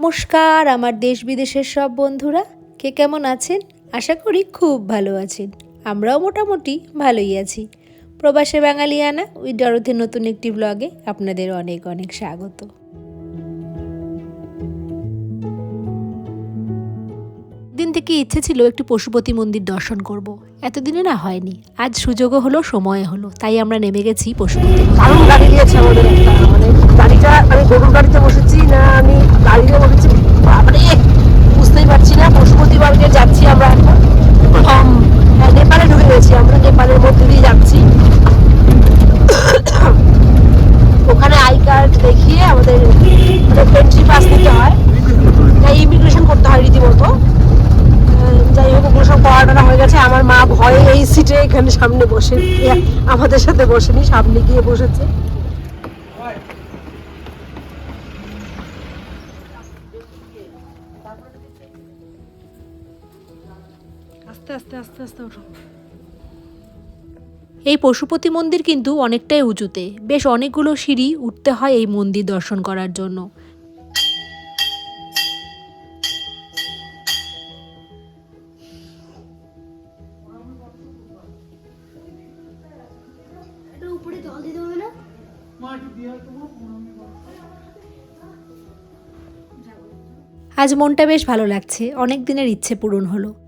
নমস্কার, আমার দেশ বিদেশের সব বন্ধুরা। কে কেমন আছেন? আশা করি খুব ভালো আছেন। আমরাও মোটামুটি ভালোই আছি। প্রবাসে বাঙালিয়ানা ওই ডরথের নতুন একটি ব্লগে আপনাদের অনেক অনেক স্বাগত। দিন থেকে ইচ্ছে ছিল একটু পশুপতি মন্দির দর্শন করব। এতদিনে না হয়নি। আজ সুযোগও হলো সময় হলো। তাই আমরা নেমে গেছি পশুপতি গাড়িটা আমি গরুর গাড়িতে বসেছি না আমি গাড়িতে বসেছি? বাবারে বুঝতেই পারছি না বাড়িতে যাচ্ছি আমরা এখন। হ্যাঁ, নেপালে ঢুকে গেছি আমরা নেপালের মধ্যে দিয়ে যাচ্ছি। ওখানে আই কার্ড দেখিয়ে আমাদের এন্ট্রি পাস নিতে হয়। ইমিগ্রেশন করতে হয় রীতিমতো। যাই হোক ওগুলো সব করাটা হয়ে গেছে। আমার মা ভয়ে এই সিটে এখানে সামনে বসে আমাদের সাথে বসেনি সামনে গিয়ে বসেছে। আস্তে আস্তে আস্তে ওঠো। এই পশুপতি মন্দির কিন্তু অনেকটাই উঁচুতে। বেশ অনেকগুলো সিঁড়ি উঠতে হয় এই মন্দির দর্শন করার জন্য। আজ মনটা বেশ ভালো লাগছে। অনেক দিনের ইচ্ছে পূরণ হলো।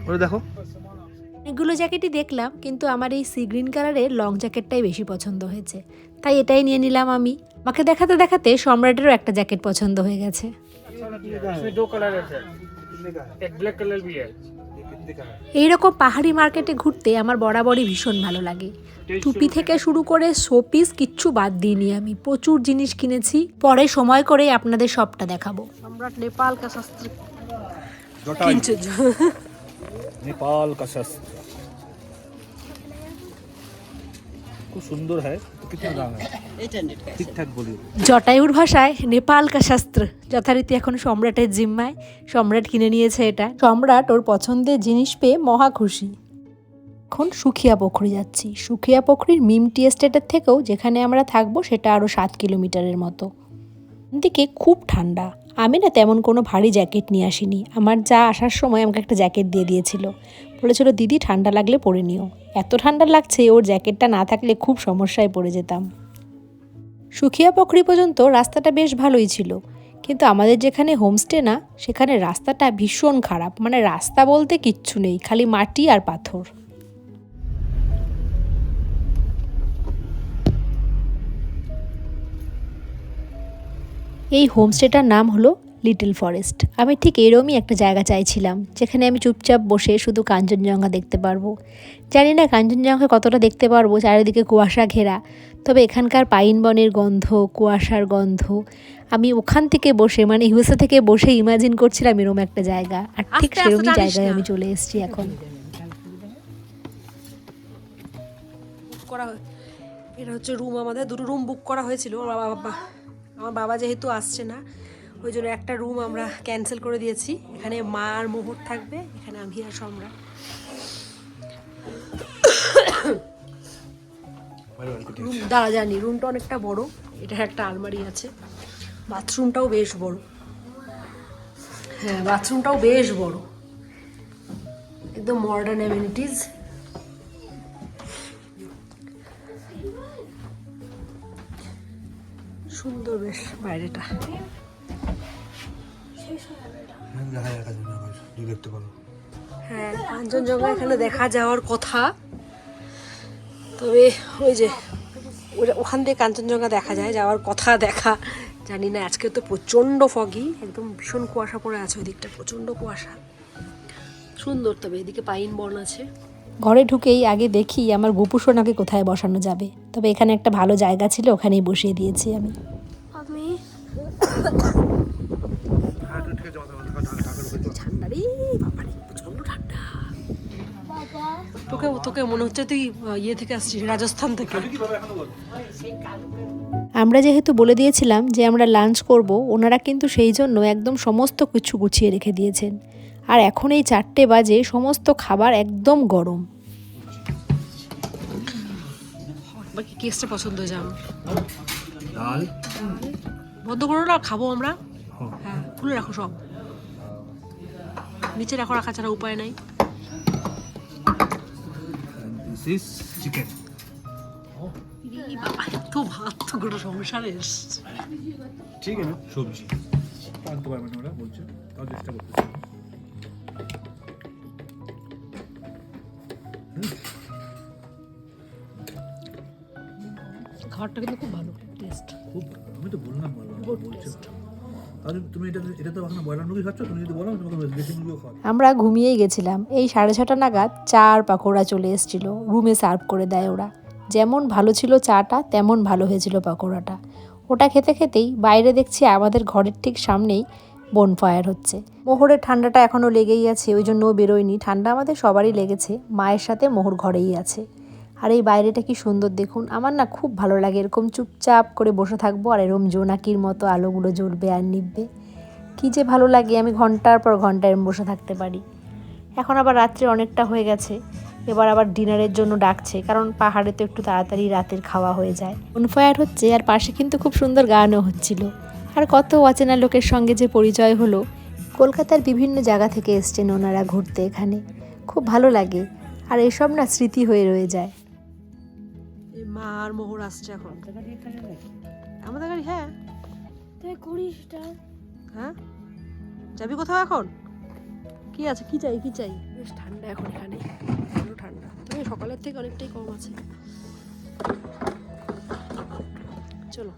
এগুলো দেখো। অনেকগুলো জ্যাকেটই দেখলাম কিন্তু আমার এই সি গ্রিন কালারের লং জ্যাকেটটাই বেশি পছন্দ হয়েছে। তাই এটাই নিয়ে নিলাম আমি। আমাকে দেখাতে দেখাতে সম্রাটেরও একটা জ্যাকেট পছন্দ হয়ে গেছে। এইরকম পাহাড়ি মার্কেটে ঘুরতে আমার বরাবরই ভীষণ ভালো লাগে। টুপি থেকে শুরু করে শোপিস কিচ্ছু বাদ দিইনি আমি। প্রচুর জিনিস কিনেছি। পরে সময় করে আপনাদের সবটা দেখাবো। সম্রাট নেপাল नेपाल का शस्त्र खूब सुंदर है तो कितना दाम है ठीक ठाक बोलिए জটায়ুর ভাষায় নেপাল কা শাস্ত্র যথারীতি এখন সম্রাটের জিম্মায় সম্রাট কিনে নিয়েছে এটা সম্রাট ওর পছন্দের জিনিস পেয়ে মহা খুশি এখন সুখিয়া পুখরি যাচ্ছি সুখিয়া পুখরির মিমটি এস্টেটের থেকেও যেখানে আমরা থাকবো সেটা আরও সাত কিলোমিটারের মতো দিকে খুব ঠান্ডা আমি না তেমন কোনো ভারী জ্যাকেট নিয়ে আসিনি। আমার যা আসার সময় আমাকে একটা জ্যাকেট দিয়ে দিয়েছিল। বলেছিল, দিদি, ঠান্ডা লাগলে পরে নিও। এত ঠান্ডা লাগছে, ওর জ্যাকেটটা না থাকলে খুব সমস্যায় পড়ে যেতাম। সুখিয়া পখরি পর্যন্ত রাস্তাটা বেশ ভালোই ছিল। কিন্তু আমাদের যেখানে হোমস্টে না, সেখানে রাস্তাটা ভীষণ খারাপ। মানে রাস্তা বলতে কিচ্ছু নেই, খালি মাটি আর পাথর। এই হোমস্টেটার নাম হলো লিটল ফরেস্ট। আমি ঠিক এরমই একটা জায়গা চাইছিলাম যেখানে আমি চুপচাপ বসে শুধু কাঞ্চনজঙ্ঘা দেখতে পারব। জানি না কাঞ্চনজঙ্ঘা কতটা দেখতে পারব চারিদিকে কুয়াশা ঘেরা তবে এখানকার পাইন বনের গন্ধ কুয়াশার গন্ধ আমি ওখান থেকে বসে মানে ইউএসএ থেকে বসে ইমাজিন করছিলাম এরম একটা জায়গা। আর ঠিক সেরমই জায়গায় আমি চলে এসেছি এখন। করা এটা হচ্ছে রুম আমাদের দুটো রুম বুক করা হয়েছিল। আমার বাবা। আমার বাবা যেহেতু আসছে না, ওই জন্য একটা রুম আমরা ক্যান্সেল করে দিয়েছি। এখানে মা আর মোহর থাকবে, এখানে আমি আর সম্রাট রুম দাঁড়া, জানি রুমটা অনেকটা বড়, এটার একটা আলমারি আছে। বাথরুমটাও বেশ বড়। হ্যাঁ বাথরুমটাও বেশ বড়। একদম মডার্ন অ্যামিনিটিস সুন্দর বেশ বাইরেটা। হ্যাঁ কাঞ্চনজঙ্ঘা এখানে দেখা যাওয়ার কথা। তবে ওই যে ওখান থেকে কাঞ্চনজঙ্ঘা দেখা যায়, যাওয়ার কথা দেখা। জানি না আজকে তো প্রচণ্ড ফগি একদম ভীষণ কুয়াশা পড়ে আছে ওই দিকটা প্রচণ্ড কুয়াশা। সুন্দর তবে, এদিকে পাইন বন আছে। ঘরে ঢুকেই আগে দেখি আমার গোপু সোনাকে কোথায় বসানো যাবে। তবে এখানে একটা ভালো জায়গা ছিল, ওখানেই বসিয়ে দিয়েছি আমি। তোকে তোকে মনে হচ্ছে তুই ইয়ে থেকে আসছিস রাজস্থান থেকে। আমরা যেহেতু বলে দিয়েছিলাম যে আমরা লাঞ্চ করব ওনারা কিন্তু সেই জন্য একদম সমস্ত কিছু গুছিয়ে রেখে দিয়েছেন। আর এখন এই চারটে বাজে সমস্ত খাবার একদম গরম। কেসটা পছন্দ হয়ে যাবে ডাল? বন্ধ করো না খাব আমরা? হ্যাঁ। হ্যাঁ খুলে রাখো সব। নিচে রাখো রাখা ছাড়া উপায় নাই। দিস ইজ চিকেন এই বাবা এত ভাত গোটা সংসারে ঠিক আছে সবজি। আনতে পারবেন ওরা বলছে। তাও চেষ্টা করতেছি। খাবারটা কিন্তু খুব ভালো টেস্ট খুব আমি তো বললাম আমরা ঘুমিয়েই গেছিলাম। এই সাড়ে ছটা নাগাদ চা আর পাকোড়া চলে এসেছিল। রুমে সার্ভ করে দেয় ওরা। যেমন ভালো ছিল চাটা, তেমন ভালো হয়েছিল পাকোড়াটা। ওটা খেতে খেতেই বাইরে দেখছি আমাদের ঘরের ঠিক সামনেই বনফায়ার হচ্ছে। মোহরের ঠান্ডাটা এখনও লেগেই আছে, ওই জন্য বেরোয়নি। ঠান্ডা আমাদের সবারই লেগেছে। মায়ের সাথে মোহর ঘরেই আছে। আর এই বাইরেটা কি সুন্দর দেখুন। আমার না খুব ভালো লাগে। এরকম চুপচাপ করে বসে থাকব আর এরকম জোনাকির মতো আলোগুলো জ্বলবে আর নিববে কী যে ভালো লাগে, আমি ঘণ্টার পর ঘণ্টা এরম বসে থাকতে পারি। এখন আবার রাত্রে অনেকটা হয়ে গেছে। এবার আবার ডিনারের জন্য ডাকছে, কারণ পাহাড়ে তো একটু তাড়াতাড়ি রাতের খাওয়া হয়ে যায়। বনফায়ার হচ্ছে আর পাশে কিন্তু খুব সুন্দর গানও হচ্ছিল। আর কত অচেনা লোকের সঙ্গে যে পরিচয় হলো। কলকাতার বিভিন্ন জায়গা থেকে এসছেন ওনারা ঘুরতে এখানে। খুব ভালো লাগে। আর এসব না স্মৃতি হয়ে রয়ে যায়। মা আর মোহর আসছে এখন। আমাদের গাড়ি হ্যাঁ। তুই কুড়িটা হ্যাঁ? যাবি কোথাও এখন? কি আছে? কি চাই? কি চাই? বেশ ঠান্ডা এখন এখানে। ভালো ঠান্ডা। তবে সকালের থেকে অনেকটাই কম আছে। চলো।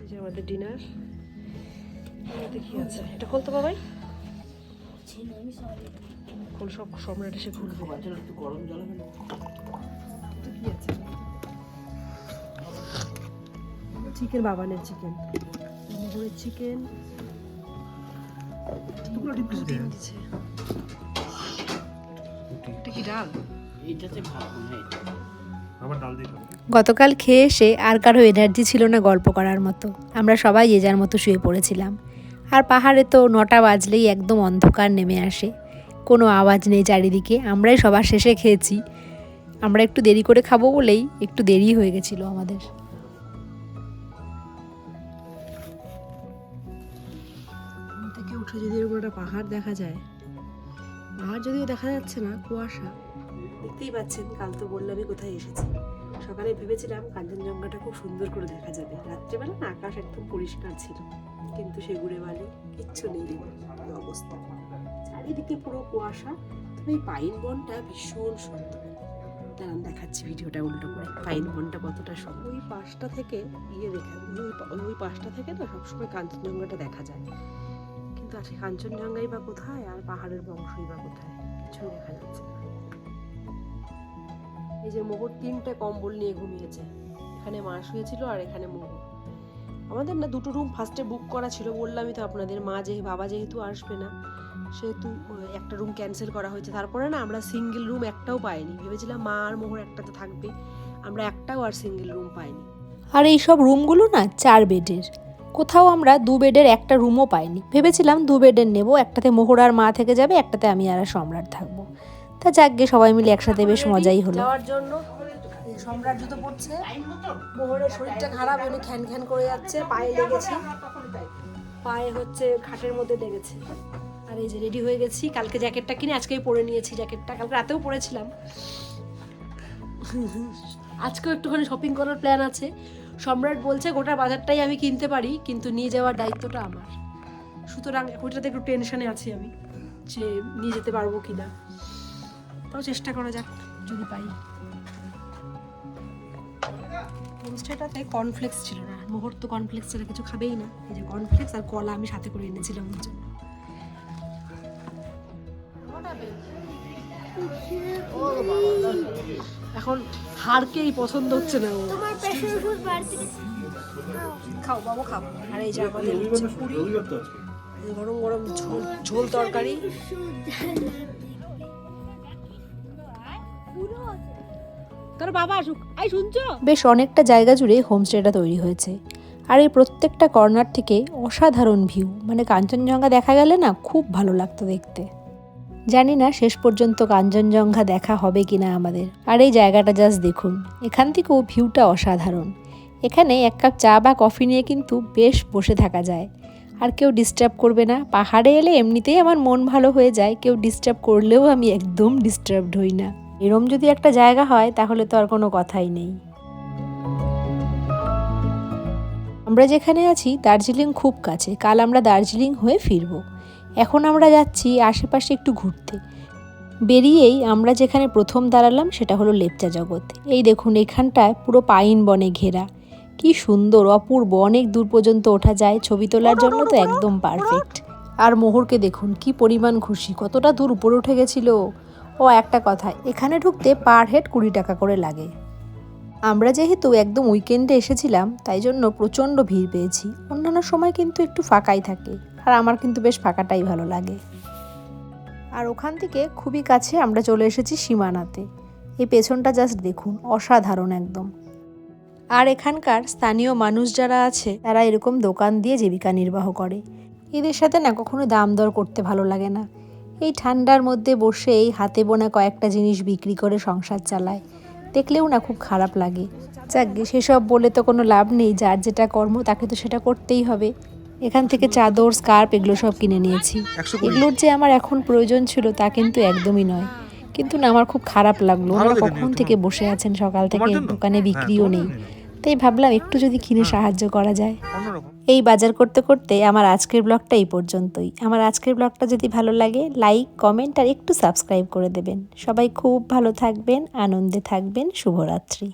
এই যে আমাদের ডিনার কি আছে? এটা খুলতে পাবাই খোল সব সম্রাট এসে খুলবে একটু গরম জল চিকেন বাবানের চিকেন। মোহরের চিকেন। এটা আবার ডাল দিয়ে গতকাল খেয়ে এসে আর কারও এনার্জি ছিল না গল্প করার মতো। আমরা সবাই যে যার মতো শুয়ে পড়েছিলাম। আর পাহাড়ে তো নটা বাজলেই একদম অন্ধকার নেমে আসে। কোনো আওয়াজ নেই চারিদিকে। আমরাই সবার শেষে খেয়েছি। আমরা একটু দেরি করে খাব বলেই একটু দেরি হয়ে গেছিল আমাদের। ঘুম যদি এরকম একটা পাহাড় দেখা যায় পাহাড় যদিও দেখা যাচ্ছে না, কুয়াশা। দেখতেই পাচ্ছেন, কাল তো বললামই কোথায় এসেছি। সকালে ভেবেছিলাম কাঞ্চনজঙ্ঘাটা খুব সুন্দর করে দেখা যাবে। রাত্রেবেলা না আকাশ একদম পরিষ্কার ছিল, কিন্তু সে ঘুরে বালে, কিচ্ছু নেই অবস্থা। চারিদিকে পুরো কুয়াশা, তবে এই পাইন বনটা ভীষণ সুন্দর। দাঁড়ান, দেখাচ্ছি ভিডিওটা উল্টো করে। পাইন বনটা কতটা সুন্দর। ওই পাশটা থেকে ইয়ে দেখা ওই ওই পাশটা থেকে না সবসময় কাঞ্চনজঙ্ঘাটা দেখা যায়। কিন্তু আসে কাঞ্চনজঙ্ঘাই বা কোথায় আর পাহাড়ের বংশই বা কোথায়? কিছুই দেখা যাচ্ছে না। এই যে মোহর তিনটে কম্বল নিয়ে ঘুমিয়েছে। এখানে মা শুয়েছিল আর এখানে মোহর। আমাদের না দুটো রুম ফার্স্টে বুক করা ছিল, বললামই তো আপনাদের, মা যে বাবা যেহেতু আসবে না, সেহেতু একটা রুম ক্যান্সেল করা হয়েছে। তারপরে না আমরা সিঙ্গেল রুম একটাও পাইনি। ভেবেছিলাম মা আর মোহর একটাতে থাকবে, আমরা একটাও আর সিঙ্গেল রুম পাইনি। আর এই সব রুমগুলো না চার বেডের কোথাও আমরা দু বেডের একটা রুমও পাইনি। ভেবেছিলাম দু বেডের নেব একটাতে মোহরার মা থেকে যাবে একটাতে আমি আর সম্রাট থাকব। তা যাকগে সবাই মিলে একসাথে বেশ মজাই হলো। যাওয়ার জন্য সম্রাট জুতো পড়ছে মোহরের শরীরটা খারাপ উনি খ্যান খ্যান করে যাচ্ছে পায়ে লেগেছে। পায়ে হচ্ছে খাটের মধ্যে লেগেছে। আর এই যে রেডি হয়ে গেছি কালকে জ্যাকেটটা কিনে আজকেই পরে নিয়েছি জ্যাকেটটা কালকে রাতেও পরেছিলাম। আজকেও একটুখানি শপিং করার প্ল্যান আছে। সম্রাট বলছে, গোটা বাজারটাই আমি কিনতে পারি, কিন্তু নিয়ে যাওয়ার দায়িত্বটা আমার। সুতরাং ওইটাতে একটু টেনশনে আছি আমি, যে নিয়ে যেতে পারব কি না তাও চেষ্টা করা যাক, যদি পাই হোমস্টেটাতে কর্নফ্লেক্স ছিল না মোহর তো কর্নফ্লেক্স ছাড়া কিছু খাবেই না। এই যে কর্নফ্লেক্স আর কলা আমি সাথে করে এনেছিলাম ওর জন্য। এখন হাড়কেই পছন্দ হচ্ছে না তোমার প্রেশার ওষুধ বাড়তে খাও। বাবু খাও। আর এই যে আমাদের পুরি। গরম গরম ঝোল ঝোল তরকারি। তোর বাবা আসুক। আই শুনছো? বেশ অনেকটা জায়গা জুড়ে হোমস্টেটা তৈরি হয়েছে। আর এই প্রত্যেকটা কর্নার থেকে অসাধারণ ভিউ। মানে কাঞ্চনজঙ্ঘা দেখা গেলে না খুব ভালো লাগতো দেখতে। জানি না শেষ পর্যন্ত কাঞ্চনজঙ্ঘা দেখা হবে কিনা আমাদের। আর এই জায়গাটা জাস্ট দেখুন। এখান থেকেও ভিউটা অসাধারণ। এখানে এক কাপ চা বা কফি নিয়ে কিন্তু বেশ বসে থাকা যায়। আর কেউ ডিস্টার্ব করবে না। পাহাড়ে এলে এমনিতেই আমার মন ভালো হয়ে যায়। কেউ ডিস্টার্ব করলেও আমি একদম ডিস্টার্বড হই না। এরম যদি একটা জায়গা হয়, তাহলে তো আর কোনো কথাই নেই। আমরা যেখানে আছি, দার্জিলিং খুব কাছে। কাল আমরা দার্জিলিং হয়ে ফিরব। এখন আমরা যাচ্ছি আশেপাশে একটু ঘুরতে। বেরিয়েই আমরা যেখানে প্রথম দাঁড়ালাম সেটা হলো লেপচা জগৎ। এই দেখুন, এখানটায় পুরো পাইন বনে ঘেরা। কি সুন্দর, অপূর্ব, অনেক দূর পর্যন্ত ওঠা যায়। ছবি তোলার জন্য তো একদম পারফেক্ট আর মোহরকে দেখুন, কি পরিমাণ খুশি, কতটা দূর উপরে উঠে গেছিল। ও, একটা কথা, এখানে ঢুকতে পার হেড কুড়ি টাকা করে লাগে। আমরা যেহেতু একদম উইকেন্ডে এসেছিলাম, তাই জন্য প্রচণ্ড ভিড় পেয়েছি। অন্যান্য সময় কিন্তু একটু ফাঁকাই থাকে। আর আমার কিন্তু বেশ ফাঁকাটাই ভালো লাগে। আর ওখান থেকে খুবই কাছে আমরা চলে এসেছি সীমানাতে। এই পেছনটা জাস্ট দেখুন, অসাধারণ একদম। আর এখানকার স্থানীয় মানুষ যারা আছে, তারা এরকম দোকান দিয়ে জীবিকা নির্বাহ করে। এদের সাথে না কখনো দাম দর করতে ভালো লাগে না। এই ঠান্ডার মধ্যে বসে এই হাতে বোনা কয়েকটা জিনিস বিক্রি করে সংসার চালায়। দেখলেও না খুব খারাপ লাগে। যাকগে সেসব বলে তো কোনো লাভ নেই, যার যেটা কর্ম তাকে তো সেটা করতেই হবে। এখান থেকে চাদর স্কার্প এগুলো সব কিনে নিয়েছি। এগুলোর যে আমার এখন প্রয়োজন ছিল তা কিন্তু একদমই নয়। কিন্তু না আমার খুব খারাপ লাগল। ওনারা কখন থেকে বসে আছেন সকাল থেকে? দোকানে হ্যাঁ, বিক্রিও নেই। তাই ভাবলাম একটু যদি কিনে সাহায্য করা যায়। এই বাজার করতে করতে আমার আজকের ব্লগটা এই পর্যন্তই। আমার আজকের ব্লগটা যদি ভালো লাগে লাইক কমেন্ট আর একটু সাবস্ক্রাইব করে দেবেন। সবাই খুব ভালো থাকবেন আনন্দে থাকবেন। শুভরাত্রি।